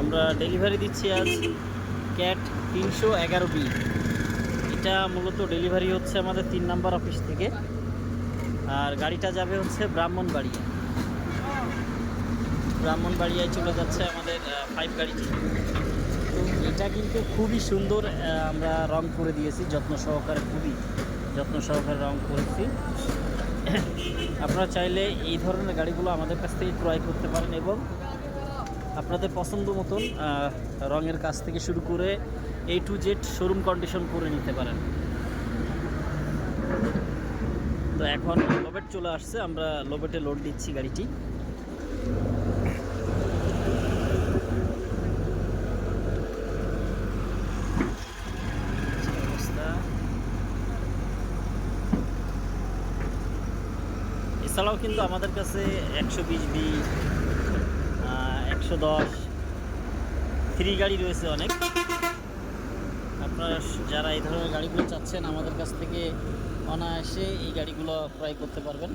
আমরা ডেলিভারি দিচ্ছি আজ ক্যাট তিনশো এগারো বি এটা মূলত ডেলিভারি হচ্ছে আমাদের তিন নাম্বার অফিস থেকে। আর গাড়িটা যাবে হচ্ছে ব্রাহ্মণবাড়িয়া। ব্রাহ্মণবাড়িয়ায় চলে যাচ্ছে আমাদের ফাইভ গাড়িটি তো এটা কিন্তু খুবই সুন্দর আমরা রং করে দিয়েছি, যত্ন সহকারে খুবই যত্ন সহকারে রং করেছি। আপনারা চাইলে এই ধরনের গাড়িগুলো আমাদের কাছ থেকে ক্রয় করতে পারেন এবং আপনাদের পছন্দ মতন রঙের কাজ থেকে শুরু করে A to Z showroom condition করে নিতে পারেন। তো এখন লোবেট চলে আসছে, আমরা লোবেটে লোড দিচ্ছি গাড়িটি। এছাড়াও কিন্তু আমাদের কাছে একশো বিশ বি একশো দশ। ফ্রি গাড়ি রয়েছে অনেক। আপনারা যারা এই ধরনের গাড়িগুলো চাচ্ছেন, আমাদের কাছ থেকে অনায়াসে এই গাড়িগুলো ক্রয় করতে পারবেন।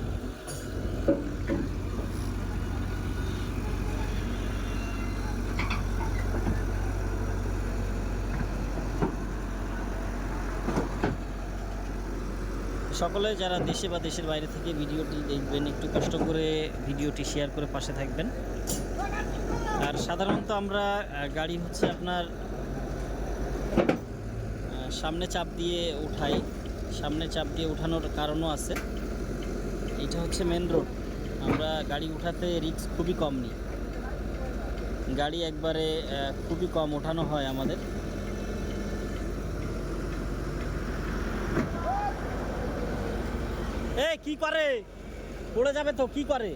সকলে যারা দেশে বা দেশের বাইরে থেকে ভিডিওটি দেখবেন, একটু কষ্ট করে ভিডিওটি শেয়ার করে পাশে থাকবেন। আর সাধারণত আমরা গাড়ি হচ্ছে আপনার সামনে চাপ দিয়ে উঠাই। সামনে চাপ দিয়ে উঠানোর কারণও আছে। এটা হচ্ছে মেন রোড আমরা গাড়ি উঠাতে রিস্ক খুবই কম নিই। গাড়ি একবারে খুবই কম ওঠানো হয় আমাদের। এ কি করে? পড়ে যাবে তো, কি করে?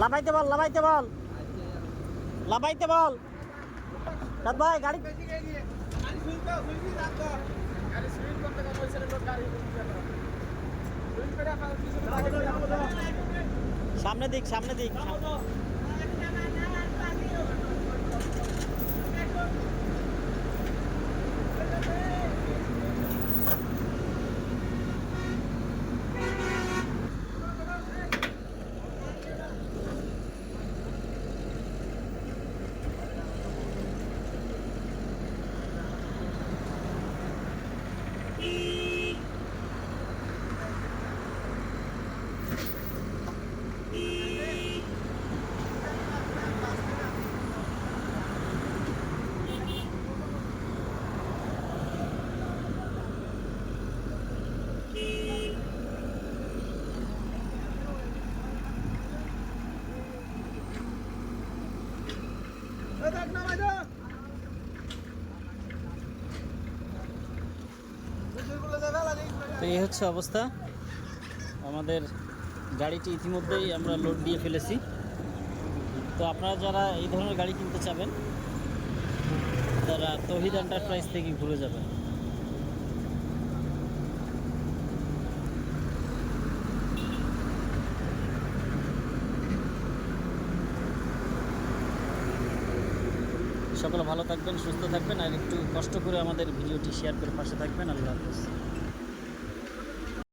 লাভাইতে বল লাভাইতে বল। লাভাইতে বল। দাদ ভাই গাড়ি সামনে দিক সামনে দিক। এই হচ্ছে অবস্থা। আমাদের গাড়িটি ইতিমধ্যেই আমরা লোড দিয়ে ফেলেছি। তো আপনারা যারা এই ধরনের গাড়ি কিনতে চাবেন, তারা তহিদ এন্টারপ্রাইজ থেকে ঘুরে যাবেন। সকলে ভালো থাকবেন, সুস্থ থাকবেন, আর একটু কষ্ট করে আমাদের ভিডিওটি শেয়ার করে পাশে থাকবেন। আল্লাহ হাফেজ।